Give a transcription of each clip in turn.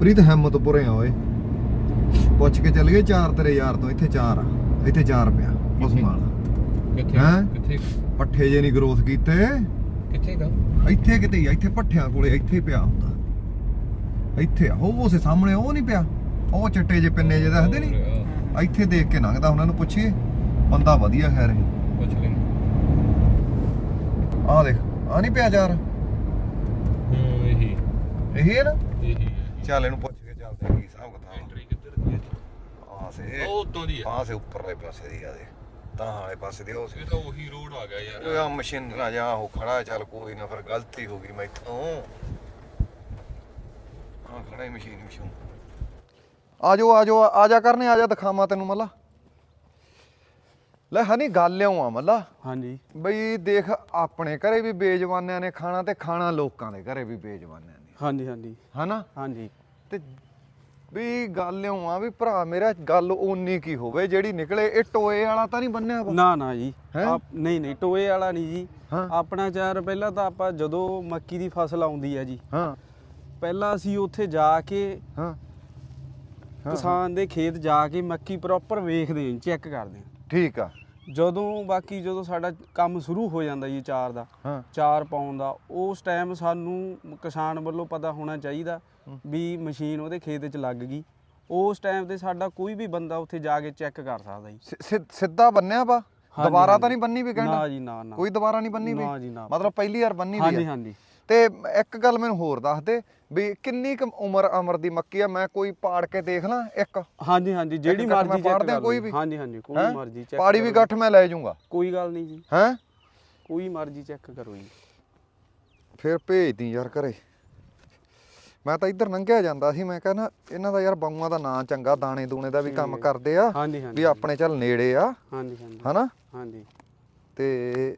ਪ੍ਰੀਤ ਹਿੰਮਤਪੁਰੇ ਆ ਓਏ। ਪੁੱਛ ਕੇ ਚੱਲ ਗਏ ਚਾਰ ਤੇਰੇ ਯਾਰ ਤੋਂ ਇੱਥੇ ਚਾਰ ਆ। ਇੱਥੇ ਚਾਰ ਪਿਆ ਵਾਲਾ ਕਿੱਥੇ? ਹੈਂ? ਕਿੱਥੇ? ਪੱਠੇ ਜੇ ਨਹੀਂ ਗਰੋਥ ਕੀਤੇ। ਕਿੱਥੇ ਗਾ? ਇੱਥੇ ਕਿਤੇ ਹੀ ਆ, ਇੱਥੇ ਪੱਠਿਆਂ ਕੋਲੇ ਇੱਥੇ ਹੀ ਪਿਆ ਹੁੰਦਾ। ਇੱਥੇ ਆ ਉਹ ਉਸੇ ਸਾਹਮਣੇ ਉਹ ਨਹੀਂ ਪਿਆ। ਉਹ ਚਿੱਟੇ ਜੇ ਪਿੰਨੇ ਜੇ ਦੱਸਦੇ ਨਹੀਂ ਇੱਥੇ ਦੇਖ ਕੇ ਲੰਘਦਾ ਉਹਨਾਂ ਨੂੰ ਪੁੱਛੀਏ। ਬੰਦਾ ਵਧੀਆ ਖੈਰ ਇਹ। ਪੁੱਛ ਲੈ। ਆਹ ਦੇਖ ਆ ਨਹੀਂ ਪਿਆ ਚਾਰ? ਹੂੰ ਇਹੀ। ਇਹੀ ਹੈ ਨਾ? ਚੱਲ ਇਹਨੂੰ ਪੁੱਛ ਕੇ ਚੱਲਦੇ ਆ ਕੀ ਹਿਸਾਬ ਕਿਤਾਬ ਐਂਟਰੀ ਕਿੱਧਰ ਦੀ ਹੈ ਆ ਸੇ ਉਹ ਉਤੋਂ ਦੀ ਹੈ ਆ। ਸੇ ਉੱਪਰਲੇ ਪਾਸੇ ਦੀ ਆ ਦੇ। ਤਾਂ ਵਾਲੇ ਪਾਸੇ ਦੀ ਉਹ ਇਹ ਤਾਂ ਉਹੀ ਰੋਡ ਆ ਗਿਆ ਯਾਰ। ਆ ਮਸ਼ੀਨ ਰਾਜਾ ਉਹ ਖੜਾ ਚੱਲ ਕੋਈ ਨਾ ਫਿਰ ਗਲਤੀ ਹੋ ਗਈ ਮੈਥੋਂ। ਆ ਖੜਾ ਹੀ ਮਸ਼ੀਨ ਮਸ਼ੀਨ ਆ ਜਾਓ ਆ ਆ ਜਾ ਕਰਨੇ ਆ ਜਾ ਦਿਖਾਵਾਂ ਤੈਨੂੰ ਮੱਲਾ। ਲੈ ਹਨੀ ਗੱਲ ਲਿਆਉਂ ਆ ਮੱਲਾ। ਹਾਂਜੀ। ਬਈ ਦੇਖ ਆਪਣੇ ਘਰੇ ਵੀ ਬੇਜਵਾਨਿਆਂ ਨੇ ਖਾਣਾ ਤੇ ਖਾਣਾ ਲੋਕਾਂ ਦੇ ਘਰੇ ਵੀ ਬੇਜਵਾਨਿਆਂ ਨੇ। ਹਾਂਜੀ ਹਾਂਜੀ। ਹਨਾ? ਹਾਂਜੀ। ਤੇ ਵੀ ਗੱਲ ਇਉਂ ਆ ਵੀ ਭਰਾ ਮੇਰਾ ਗੱਲ ਓਨੀ ਕੀ ਹੋਵੇ ਜਿਹੜੀ ਨਿਕਲੇ ਇਹ ਟੋਏ ਵਾਲਾ ਤਾਂ ਨਹੀਂ ਬੰਨਿਆ ਵਾ? ਨਾ ਨਾ ਜੀ। ਹੈਂ? ਆਪ ਨਹੀਂ ਨਹੀਂ ਟੋਏ ਵਾਲਾ ਨਹੀਂ ਜੀ। ਹਾਂ। ਆਪਣਾ ਚਾਰ ਪਹਿਲਾਂ ਤਾਂ ਆਪਾਂ ਜਦੋਂ ਮੱਕੀ ਦੀ ਫਸਲ ਆਉਂਦੀ ਹੈ ਜੀ। ਹਾਂ। ਪਹਿਲਾਂ ਅਸੀਂ ਉੱਥੇ ਜਾ ਕੇ ਹਾਂ। ਹਾਂ। ਕਿਸਾਨ ਦੇ ਖੇਤ ਜਾ ਕੇ ਮੱਕੀ ਪ੍ਰੋਪਰ ਵੇਖਦੇ ਹਾਂ ਚੈੱਕ ਕਰਦੇ ਹਾਂ। ਠੀਕ ਆ। ਜਦੋਂ ਬਾਕੀ ਜਦੋਂ ਸਾਡਾ ਕੰਮ ਸ਼ੁਰੂ ਹੋ ਜਾਂਦਾ ਜੀ ਚਾਰ ਦਾ ਹਾਂ। ਚਾਰ ਪਾਉਣ ਦਾ ਉਸ ਟਾਈਮ ਸਾਨੂੰ ਕਿਸਾਨ ਵੱਲੋਂ ਪਤਾ ਹੋਣਾ ਚਾਹੀਦਾ ਵੀ ਮਸ਼ੀਨ ਉਹਦੇ ਖੇਤ 'ਚ ਲੱਗ ਗਈ। ਉਸ ਟਾਈਮ ਤੇ ਸਾਡਾ ਕੋਈ ਵੀ ਬੰਦਾ ਉੱਥੇ ਜਾ ਕੇ ਚੈੱਕ ਕਰ ਸਕਦਾ ਜੀ। ਸਿ- ਸਿੱਧਾ ਬੰਨਿਆ ਵਾ? ਦੁਬਾਰਾ ਤਾਂ। ਨਹੀਂ ਬੰਨੀ ਵੀ ਨਾ ਕਹਿੰਦਾ ਜੀ ਨਾ ਨਾ। ਕੋਈ ਦੁਬਾਰਾ ਨਹੀਂ ਬੰਨੀ ਵੀ? ਨਾ ਜੀ, ਨਾ। ਮਤਲਬ ਪਹਿਲੀ ਵਾਰ ਬੰਨੀ ਵੀ ਹਾਂਜੀ ਆ। ਹਾਂਜੀ ਤੇ ਇੱਕ ਗੱਲ ਮੈਨੂੰ ਹੋਰ ਦੱਸ ਦੇ ਵੀ ਕਿੰਨੀ ਕੁ ਉਮਰ ਅਮਰ ਦੀ ਮੱਕੀ ਆ? ਮੈਂ ਕੋਈ ਪਾੜ ਕੇ ਦੇਖ ਲਾਂ ਇੱਕ? ਹਾਂਜੀ ਹਾਂਜੀ। ਜਿਹੜੀ ਮਰਜ਼ੀ ਚੈੱਕ ਦਿਆਂ ਕਰ ਕੋਈ ਲਓ। ਵੀ? ਹਾਂਜੀ ਹਾਂਜੀ ਕੋਈ ਹੈਂ? ਮਰਜ਼ੀ ਚੈੱਕ ਪਾੜੀ ਵੀ ਗੱਠ ਮੈਂ ਲੈ ਜਾਊਂਗਾ। ਕੋਈ ਗੱਲ ਨਹੀਂ ਜੀ। ਹੈ? ਕੋਈ ਮਰਜ਼ੀ ਚੈੱਕ ਕਰੋ ਜੀ। ਫਿਰ ਭੇਜਦੀ ਯਾਰ ਘਰੇ। ਮੈਂ ਤਾਂ ਇੱਧਰ ਲੰਘਿਆ ਜਾਂਦਾ ਸੀ ਮੈਂ ਕਹਿੰਦਾ ਇਹਨਾਂ ਦਾ ਯਾਰ ਬਾਊਆਂ ਦਾ ਨਾਂ ਚੰਗਾ ਦਾਣੇ ਦੂਣੇ ਦਾ ਵੀ ਕੰਮ। ਕਰਦੇ ਆ ਹਾਂਜੀ ਹਾਂਜੀ ਵੀ ਆਪਣੇ ਚੱਲ ਨੇੜੇ ਆ। ਹਾਂਜੀ ਹਾਂਜੀ। ਹਨਾ? ਹਾਂਜੀ। ਤੇ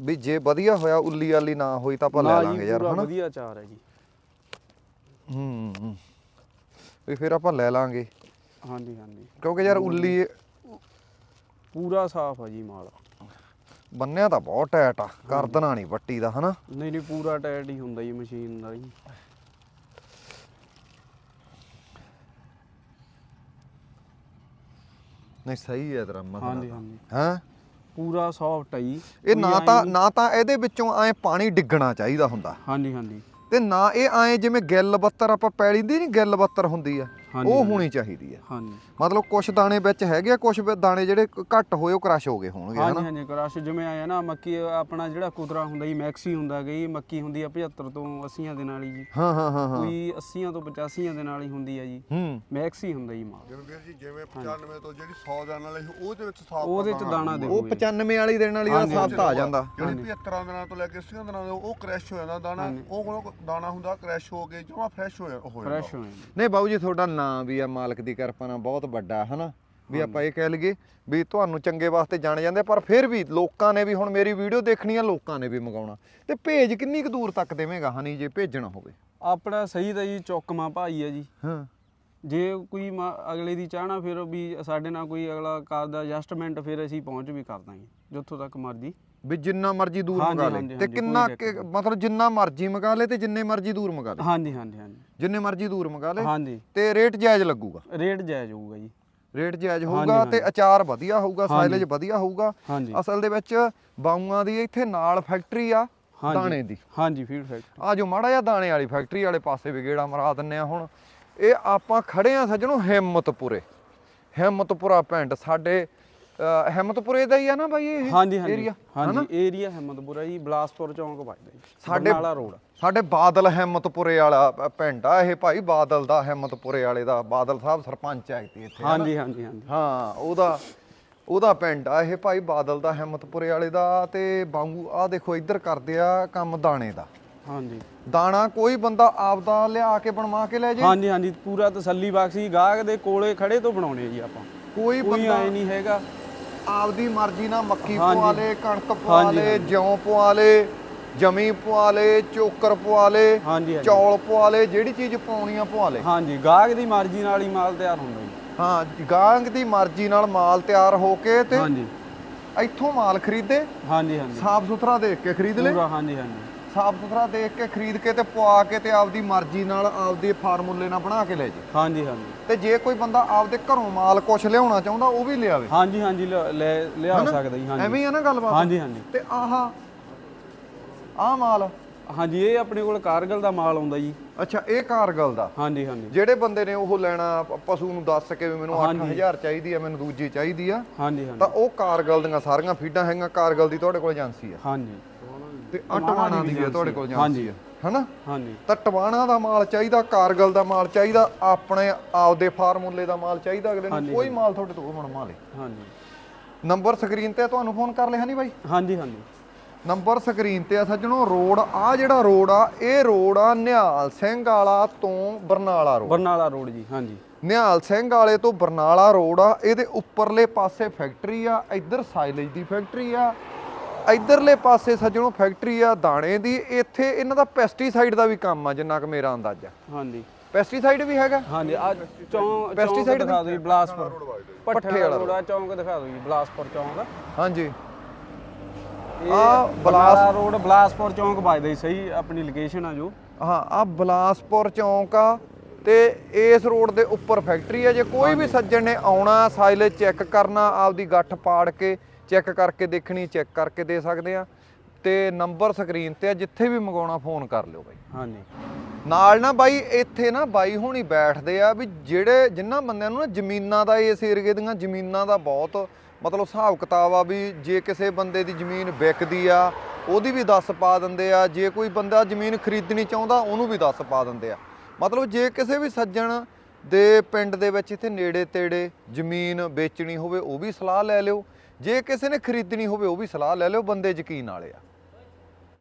ਵੀ ਜੇ ਵਧੀਆ ਹੋਇਆ ਉੱਲੀ ਵਾਲੀ ਨਾ ਹੋਈ ਤਾਂ ਆਪਾਂ ਲੈ ਲਾਂਗੇ ਯਾਰ ਹਨਾ? ਵਧੀਆ ਚਾਰ ਹੈ ਜੀ। ਹੂੰ। ਵੀ ਫਿਰ ਆਪਾਂ ਲੈ ਲਾਂਗੇ। ਹਾਂਜੀ ਹਾਂਜੀ। ਕਿਉਂਕਿ ਯਾਰ ਉੱਲੀ ਪੂਰਾ ਸਾਫ਼ ਹੈ ਜੀ ਮਾਲ। ਬੰਨਿਆ ਤਾਂ ਬਹੁਤ ਟਾਈਟ ਆ ਕਰਦਣਾ ਨਹੀਂ ਵੱਟੀ ਦਾ ਹਨਾ? ਨਹੀਂ ਨਹੀਂ ਪੂਰਾ ਟਾਇਟ ਹੀ ਹੁੰਦਾ ਜੀ ਮਸ਼ੀਨ ਦਾ ਜੀ। ਨਹੀਂ ਸਹੀ ਹੈ ਮਸਲਾ ਹਾਂਜੀ ਹਾਂਜੀ। ਹਾਂ? ਪੂਰਾ ਸੌਫਟ ਹੈ ਜੀ ਇਹ ਨਾ ਤਾਂ ਨੀ- ਤਾਂ ਇਹਦੇ ਵਿੱਚੋਂ ਐ ਪਾਣੀ ਡਿੱਗਣਾ ਚਾਹੀਦਾ ਹੁੰਦਾ। ਹਾਂਜੀ ਹਾਂਜੀ। ਤੇ ਨਾ ਇਹ ਐ ਜਿਵੇਂ ਗਿੱਲ ਬੱਤਰ ਆਪਾਂ ਪੈਲੀ ਦੀ ਨਹੀਂ ਗਿੱਲ ਬੱਤਰ ਹੁੰਦੀ ਆ। ਉਹ। ਹੋਣੀ ਚਾਹੀਦੀ ਆ ਹਾਂਜੀ। ਮਤਲਬ ਕੁਝ ਦਾਣੇ ਵਿੱਚ ਹੈਗੇ ਆ ਕੁਝ ਦਾਣੇ ਜਿਹੜੇ ਘੱਟ ਹੋਏ ਉਹ ਕ੍ਰਸ਼ ਹੋ ਗਏ ਹੋਣਗੇ ਹਾਂਜੀ ਹਨਾ ਹਾਂਜੀ ਕ੍ਰਸ਼ ਜਿਵੇਂ ਆਇਆ ਨਾ ਮੱਕੀ ਆਪਣਾ ਜਿਹੜਾ ਕੁਤਰਾ ਹੁੰਦਾ ਜੀ ਮੈਕਸੀ ਹੁੰਦਾ ਗਈ ਮੱਕੀ ਹੁੰਦੀ ਆ 75 ਤੋਂ 80 ਦੇ ਨਾਲ ਹੀ ਜੀ। ਹਾਂ ਹਾਂ ਹਾਂ ਹਾਂ। ਕੋਈ 80 ਤੋਂ 85 ਦੇ ਨਾਲ ਹੀ ਹੁੰਦੀ ਆ ਜੀ। ਹੂੰ। ਮੈਕਸੀ ਹੁੰਦਾ ਜੀ ਮਾਲ ਜਿਵੇਂ ਵੀਰ ਜੀ ਜਿਵੇਂ 95 ਤੋਂ ਜਿਹੜੀ 100 ਦਿਨ ਵਾਲੀ ਉਹਦੇ ਵਿੱਚ ਸਾਫ਼ ਉਹਦੇ ਚ ਦਾਣਾ ਦੇ ਉਹ 95 ਵਾਲੀ ਦੇਣ ਵਾਲੀ ਦਾ ਸਾਫ਼ ਤਾਂ ਆ ਜਾਂਦਾ। ਜਿਹੜੀ 75 ਦਿਨਾਂ ਤੋਂ ਲੈ ਕੇ 80 ਦਿਨਾਂ ਉਹ ਕ੍ਰੈਸ਼ ਹੋ ਜਾਂਦਾ ਦਾਣਾ। ਉਹ ਕੋਲੋਂ ਦਾਣਾ ਹੁੰਦਾ ਕ੍ਰੈਸ਼ ਹੋ ਕੇ ਜਮਾ ਫਰੈਸ਼ ਹੋ ਹੋ ਜਾਂਦਾ ਫਰੈਸ਼ ਹੋ ਜਾਂਦੀ। ਨਹੀਂ ਬਾਬੂ ਜੀ ਤੁਹਾਡਾ ਨਾਂ ਵੀ ਆ ਮਾਲਕ ਦੀ ਕਿਰਪਾ ਨਾਲ ਬਹੁਤ ਵੱਡਾ ਹਨਾ? ਵੀ ਆਪਾਂ ਇਹ ਕਹਿ ਲਈਏ ਵੀ ਤੁਹਾਨੂੰ ਚੰਗੇ ਵਾਸਤੇ ਜਾਣੇ ਜਾਂਦੇ ਪਰ ਫਿਰ ਵੀ ਲੋਕਾਂ ਨੇ ਵੀ ਹੁਣ ਮੇਰੀ ਵੀਡੀਓ ਦੇਖਣੀ ਆ ਲੋਕਾਂ ਨੇ ਵੀ ਮੰਗਾਉਣਾ। ਤੇ ਭੇਜ ਕਿੰਨੀ ਕੁ ਦੂਰ ਤੱਕ ਦੇਵੇਂਗਾ ਹਨੀ ਜੇ ਭੇਜਣਾ ਹੋਵੇ? ਆਪਣਾ ਸਹੀ ਤਾਂ ਜੀ ਚੌਕਮਾ ਭਾਈ ਆ ਜੀ। ਹਾਂ। ਜੇ ਕੋਈ ਅਗਲੇ ਦੀ ਚਾਹਣਾ ਫਿਰ ਵੀ ਸਾਡੇ ਨਾਲ ਕੋਈ ਅਗਲਾ ਕਰਦਾ ਐਡਜਸਟਮੈਂਟ ਫਿਰ ਅਸੀਂ ਪਹੁੰਚ ਵੀ ਕਰ ਦਾਂਗੇ ਜਿੱਥੋਂ ਤੱਕ ਮਰਜ਼ੀ। ਵੀ ਜਿੰਨਾ ਮਰਜ਼ੀ ਦੂਰ ਹਾਂਜੀ, ਮੰਗਾ ਲੇ ਤੇ ਹਾਂਜੀ, ਕਿੰਨਾ ਕਿ- ਮਤਲਬ ਜਿੰਨਾ ਮਰਜ਼ੀ ਮੰਗਾ ਲੇ ਤੇ ਜਿੰਨੇ ਮਰਜ਼ੀ ਦੂਰ ਮੰਗਾ ਲੇ। ਹਾਂਜੀ ਹਾਂਜੀ ਹਾਂਜੀ। ਜਿੰਨੇ ਮਰਜ਼ੀ ਦੂਰ ਮੰਗਾ ਲੇ ਹਾਂਜੀ। ਤੇ ਰੇਟ ਜਾਇਜ਼ ਲੱਗੂਗਾ। ਰੇਟ ਜਾਇਜ਼ ਹੋਊਗਾ ਜੀ। ਰੇਟ ਜਾਇਜ਼ ਹੋਊਗਾ ਤੇ। ਅਚਾਰ ਵਧੀਆ ਹੋਊਗਾ। ਸਾਈਲੇਜ ਵਧੀਆ ਹੋਊਗਾ। ਹਾਂਜੀ। ਅਸਲ ਦੇ ਵਿੱਚ ਬਾਊਆਂ ਦੀ ਇੱਥੇ ਨਾਲ ਫੈਕਟਰੀ ਆ ਹਾਂਜੀ। ਦਾਣੇ ਦੀ। ਹਾਂਜੀ ਫੀਡ ਫੈਕਟਰੀ। ਆ ਜੋ ਮਾੜਾ ਜਿਹਾ ਦਾਣੇ ਵਾਲੀ ਫੈਕਟਰੀ ਵਾਲੇ ਪਾਸੇ ਵੀ ਗੇੜਾ ਮਰਾ ਦਿੰਨੇ ਆ ਹੁਣ। ਇਹ ਆਪਾਂ ਖੜੇ ਆ ਸੱਜਣੋ ਹਿੰਮਤਪੁਰੇ। ਹਿੰਮਤਪੁਰਾ ਪਿੰਡ ਸਾਡੇ ਅਹ, ਹਿੰਮਤਪੁਰੇ ਦਾ ਹੀ ਆ ਨਾ ਬਾਈ ਇਹ? ਹਾਂਜੀ ਹਾਂਜੀ। ਏਰੀਆ ਹਾਂਜੀ ਏਰੀਆ ਹਿੰਮਤਪੁਰਾ ਜੀ ਬਲਾਸਪੁਰ ਚੌਂਕ ਵੱਜਦਾ ਜੀ। ਸਾਡੇ- ਬਰਨਾਲਾ ਰੋਡ। ਸਾਡੇ ਬਾਦਲ ਹਿੰਮਤਪੁਰੇ ਵਾਲਾ ਪਿੰਡ ਆ ਇਹ ਭਾਈ ਬਾਦਲ ਦਾ ਹਿੰਮਤਪੁਰੇ ਵਾਲੇ ਦਾ ਬਾਦਲ ਸਾਹਿਬ ਸਰਪੰਚ ਆ ਇੱਥੇ? ਹਾਂਜੀ ਹਾਂਜੀ ਹਾਂਜੀ। ਹਾਂ ਉਹਦਾ ਉਹਦਾ ਪਿੰਡ ਆ ਇਹ ਭਾਈ ਬਾਦਲ ਦਾ ਹਿੰਮਤਪੁਰੇ ਵਾਲੇ ਦਾ ਤੇ ਬਾਂਗੂ ਆ ਦੇਖੋ ਇੱਧਰ ਕਰਦੇ ਆ ਕੰਮ ਦਾਣੇ ਦਾ। ਹਾਂਜੀ। ਦਾਣਾ ਕੋਈ ਬੰਦਾ ਆਪਦਾ ਲਿਆ ਕੇ ਬਣਵਾ ਕੇ ਲੈ ਜੇ? ਹਾਂਜੀ ਹਾਂਜੀ ਪੂਰਾ ਤਸੱਲੀ ਬਖਸ਼ੀ ਗਾਹਕ ਦੇ ਕੋਲੇ ਖੜੇ ਤੋਂ ਬਣਾਉਣੇ ਜੀ ਆਪਾਂ। ਕੋਈ ਬੰਦਾ ਨਹੀਂ ਹੈਗਾ। ਆਪਦੀ ਮਰਜ਼ੀ ਨਾਲ ਮੱਕੀ ਹਾਂਜੀ। ਪਵਾ ਲੇ ਕਣਕ ਪਵਾ ਹਾਂਜੀ, ਲੇ ਹਾਂਜੀ। ਜੌਂ ਪਵਾ ਲੇ ਜਮੀ ਪਵਾ ਲੇ ਚੋਕਰ ਪਵਾ ਲੇ ਹਾਂਜੀ ਹਾਂਜੀ। ਚੌਲ ਪਵਾ ਲੇ ਜਿਹੜੀ ਚੀਜ਼ ਪਾਉਣੀ ਆ ਪਵਾ ਲੇ। ਹਾਂਜੀ ਗਾਹਕ ਦੀ ਮਰਜ਼ੀ ਨਾਲ ਹੀ ਮਾਲ ਤਿਆਰ ਹੁੰਦਾ ਜੀ। ਹਾਂ ਗਾਹਕ ਦੀ ਮਰਜ਼ੀ ਨਾਲ ਮਾਲ ਤਿਆਰ ਹੋ ਕੇ ਤੇ ਹਾਂਜੀ। ਇੱਥੋਂ ਮਾਲ ਖਰੀਦੇ ਹਾਂਜੀ ਹਾਂਜੀ। ਸਾਫ਼ ਸੁਥਰਾ ਦੇਖ ਕੇ ਖਰੀਦ ਲੈ। ਪੂਰਾ ਹਾਂਜੀ ਹਾਂਜੀ। ਸਾਫ਼ ਸੁਥਰਾ ਦੇਖ ਕੇ ਖਰੀਦ ਕੇ ਤੇ ਪਵਾ ਕੇ ਤੇ ਆਪਦੀ ਮਰਜ਼ੀ ਨਾਲ ਆਪਦੇ ਫਾਰਮੂਲੇ ਨਾਲ ਬਣਾ ਕੇ ਲੈ ਜੇ। ਹਾਂਜੀ ਹਾਂਜੀ। ਤੇ ਜੇ ਕੋਈ ਬੰਦਾ ਆਪਦੇ ਘਰੋਂ ਮਾਲ ਕੁਛ ਲਿਆਉਣਾ ਚਾਹੁੰਦਾ ਉਹ ਵੀ ਲਿਆਵੇ। ਹਾਂਜੀ ਹਾਂਜੀ ਲਿਆ- ਲੈ ਲਿਆ ਹਨਾ? ਸਕਦਾ ਜੀ ਹਾਂਜੀ। ਐਵੇਂ ਹੀ ਆ ਨਾ ਗੱਲਬਾਤ? ਹਾਂਜੀ ਹਾਂਜੀ। ਤੇ ਆਹ ਆਹ ਮਾਲ ਹਾਂਜੀ ਇਹ ਆਪਣੇ ਕੋਲ ਕਾਰਗਲ ਦਾ ਮਾਲ ਆਉਂਦਾ ਜੀ। ਅੱਛਾ ਇਹ ਕਾਰਗਲ ਦਾ? ਹਾਂਜੀ ਹਾਂਜੀ। ਜਿਹੜੇ ਬੰਦੇ ਨੇ ਉਹ ਲੈਣਾ ਪਸ਼ੂ ਨੂੰ ਦੱਸ ਕੇ ਵੀ ਮੈਨੂੰ ਹਾਂਜੀ। 8000 ਚਾਹੀਦੀ ਆ ਮੈਨੂੰ ਦੂਜੀ ਚਾਹੀਦੀ ਆ ਹਾਂਜੀ ਤਾਂ ਹਾਂਜੀ ਉਹ ਕਾਰਗਲ ਦੀਆਂ ਸਾਰੀਆਂ ਫੀਡਾਂ ਹੈਗੀਆਂ ਕਾਰਗਲ ਦੀ ਤੁਹਾਡੇ ਕੋਲ ਏਜੰਸੀ ਆ? ਹਾਂਜੀ। ਤੇ ਅਟਵਾਣਾ ਦੀ ਵੀ ਤੁਹਾਡੇ ਕੋਲ ਏਜੰਸੀ ਆ ਹਨਾ? ਹਾਂਜੀ। ਤਾਂ ਟਵਾਣਾ ਦਾ ਮਾਲ ਚਾਹੀਦਾ ਕਾਰਗਲ ਦਾ ਮਾਲ ਚਾਹੀਦਾ ਆਪਣੇ ਆਪਦੇ ਫਾਰਮੂਲੇ ਦਾ ਮਾਲ ਚਾਹੀਦਾ ਅਗਲੇ ਨੂੰ ਕੋਈ ਮਾਲ ਤੁਹਾਡੇ ਤੋਂ ਬਣਵਾ ਲੇ। ਹਾਂਜੀ। ਨੰਬਰ ਸਕਰੀਨ ਤੇ ਤੁਹਾਨੂੰ ਫੋਨ ਕਰ ਲਿਆ ਨਹੀਂ ਬਾਈ? ਹਾਂਜੀ ਹਾਂਜੀ। ਨੰਬਰ ਸਕਰੀਨ ਤੇ ਆ ਸੱਜਣੋ ਰੋਡ ਆ ਜਿਹੜਾ ਰੋਡ ਆ ਇਹ ਰੋਡ ਆ ਨਿਹਾਲ ਸਿੰਘ ਵਾਲਾ ਤੋਂ ਬਰਨਾਲਾ ਰੋਡ। ਬਰਨਾਲਾ ਰੋਡ ਜੀ ਹਾਂਜੀ। ਨਿਹਾਲ ਸਿੰਘ ਵਾਲੇ ਤੋਂ ਬਰਨਾਲਾ ਰੋਡ ਆ ਇਹਦੇ ਉੱਪਰਲੇ ਪਾਸੇ ਫੈਕਟਰੀ ਆ ਇੱਧਰ ਸਾਈਲੇਜ ਦੀ ਫੈਕਟਰੀ ਆ ਇੱਧਰਲੇ ਪਾਸੇ ਸੱਜਣੋ ਫੈਕਟਰੀ ਆ ਦਾਣੇ ਦੀ ਇੱਥੇ ਇਹਨਾਂ ਦਾ ਪੈਸਟੀਸਾਈਡ ਦਾ ਵੀ ਕੰਮ ਆ ਜਿੰਨਾ ਕੁ ਮੇਰਾ ਅੰਦਾਜ਼ਾ ਹਾਂਜੀ। ਪੈਸਟੀਸਾਈਡ ਵੀ ਹੈਗਾ? ਹਾਂਜੀ ਆ Pesticide ਚੌਂਕ ਦਿਖਾ ਦਿਓ ਜੀ ਬਲਾਸਪੁਰ। ਪੱਠੇ ਵਾਲਾ ਵਾਲਾ ਰੋਡ। ਆ ਚੌਂਕ ਦਿਖਾ ਦਿਓ ਜੀ ਬਲਾਸਪੁਰ ਚੌਂਕ ਹਾਂਜੀ। ਇਹ ਆਹ ਬਲਾਸਪੁਰ ਰੋਡ ਬਲਾਸਪੁਰ ਚੌਂਕ ਵੱਜਦਾ ਜੀ ਸਹੀ ਆਪਣੀ ਲੋਕੇਸ਼ਨ ਆ ਜੋ। ਹਾਂ ਆ ਬਲਾਸਪੁਰ ਚੌਂਕ ਆ ਤੇ ਇਸ ਰੋਡ ਦੇ ਉੱਪਰ ਫੈਕਟਰੀ ਆ। ਜੇ ਕੋਈ ਵੀ ਸੱਜਣ ਨੇ ਆਉਣਾ ਸਾਈਲੇਜ ਚੈੱਕ ਕਰਨਾ ਆਪਦੀ ਗੱਠ ਪਾੜ ਕੇ ਚੈੱਕ ਕਰਕੇ ਦੇਖਣੀ ਚੈੱਕ ਕਰਕੇ ਦੇ ਸਕਦੇ ਆ। ਤੇ ਨੰਬਰ ਸਕਰੀਨ ਤੇ ਆ ਜਿੱਥੇ ਵੀ ਮੰਗਾਉਣਾ ਫੋਨ ਕਰ ਲਿਓ ਬਾਈ। ਹਾਂਜੀ। ਨਾਲ ਨਾ ਬਾਈ ਇੱਥੇ ਨਾ ਬਾਈ ਹੁਣੀ ਬੈਠਦੇ ਆ ਵੀ ਜਿਹੜੇ ਜਿਨ੍ਹਾਂ ਬੰਦਿਆਂ ਨੂੰ ਨਾ ਜ਼ਮੀਨਾਂ ਦਾ ਇਸ ਏਰੀਏ ਦੀਆਂ ਜ਼ਮੀਨਾਂ ਦਾ ਬਹੁਤ ਮਤਲਬ ਹਿਸਾਬ ਕਿਤਾਬ ਆ ਵੀ ਜੇ ਕਿਸੇ ਬੰਦੇ ਦੀ ਜ਼ਮੀਨ ਵਿਕਦੀ ਆ, ਉਹਦੀ ਵੀ ਦੱਸ ਪਾ ਦਿੰਦੇ ਆ, ਜੇ ਕੋਈ ਬੰਦਾ ਜ਼ਮੀਨ ਖਰੀਦਣੀ ਚਾਹੁੰਦਾ, ਉਹਨੂੰ ਵੀ ਦੱਸ ਪਾ ਦਿੰਦੇ ਆ। ਮਤਲਬ ਜੇ ਕਿਸੇ ਵੀ ਸੱਜਣ ਦੇ ਪਿੰਡ ਦੇ ਵਿੱਚ ਇੱਥੇ ਨੇੜੇ ਤੇੜੇ ਜ਼ਮੀਨ ਵੇਚਣੀ ਹੋਵੇ, ਉਹ ਵੀ ਸਲਾਹ ਲੈ ਲਿਓ। ਜੇ ਕਿਸੇ ਨੇ ਖਰੀਦਣੀ ਹੋਵੇ, ਉਹ ਵੀ ਸਲਾਹ ਲੈ ਲਿਓ, ਬੰਦੇ ਯਕੀਨ ਵਾਲੇ ਆ।